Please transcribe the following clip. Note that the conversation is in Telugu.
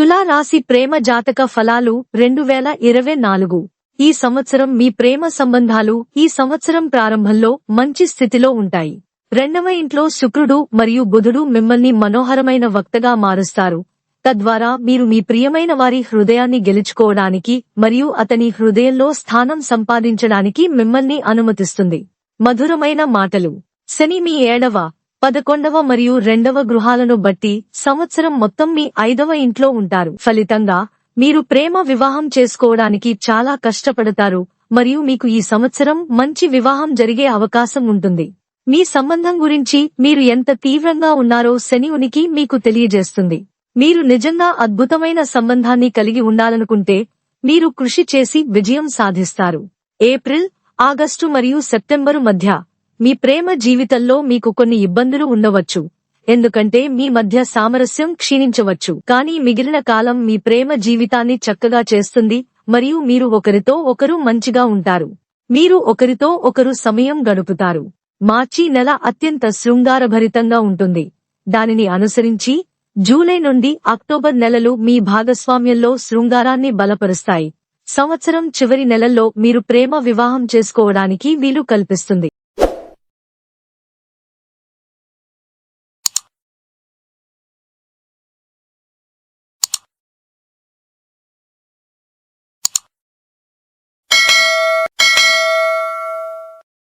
తులారాశి ప్రేమ జాతక ఫలాలు రెండు వేల ఇరవై నాలుగు. ఈ సంవత్సరం మీ ప్రేమ సంబంధాలు ఈ సంవత్సరం ప్రారంభంలో మంచి స్థితిలో ఉంటాయి. రెండవ ఇంట్లో శుక్రుడు మరియు బుధుడు మిమ్మల్ని మనోహరమైన వక్తగా మారుస్తారు. తద్వారా మీరు మీ ప్రియమైన వారి హృదయాన్ని గెలుచుకోవడానికి మరియు అతని హృదయంలో స్థానం సంపాదించడానికి మిమ్మల్ని అనుమతిస్తుంది. మధురమైన మాటలు. శని మీ ఏడవ పదకొండవ మరియు రెండవ గృహాలను బట్టి సంవత్సరం మొత్తం మీ ఐదవ ఇంట్లో ఉంటారు. ఫలితంగా మీరు ప్రేమ వివాహం చేసుకోవడానికి చాలా కష్టపడతారు మరియు మీకు ఈ సంవత్సరం మంచి వివాహం జరిగే అవకాశం ఉంటుంది. మీ సంబంధం గురించి మీరు ఎంత తీవ్రంగా ఉన్నారో శని ఉనికి మీకు తెలియజేస్తుంది. మీరు నిజంగా అద్భుతమైన సంబంధాన్ని కలిగి ఉండాలనుకుంటే మీరు కృషి చేసి విజయం సాధిస్తారు. ఏప్రిల్ ఆగస్టు మరియు సెప్టెంబరు మధ్య మీ ప్రేమ జీవితంలో మీకు కొన్ని ఇబ్బందులు ఉండవచ్చు. ఎందుకంటే మీ మధ్య సామరస్యం క్షీణించవచ్చు. కానీ మిగిలిన కాలం మీ ప్రేమ జీవితాన్ని చక్కగా చేస్తుంది మరియు మీరు ఒకరితో ఒకరు మంచిగా ఉంటారు. మీరు ఒకరితో ఒకరు సమయం గడుపుతారు. మార్చి నెల అత్యంత శృంగారభరితంగా ఉంటుంది. దానిని అనుసరించి జూలై నుండి అక్టోబర్ నెలలు మీ భాగస్వామ్యంలో శృంగారాన్ని బలపరుస్తాయి. సంవత్సరం చివరి నెలల్లో మీరు ప్రేమ వివాహం చేసుకోవడానికి వీలు కల్పిస్తుంది.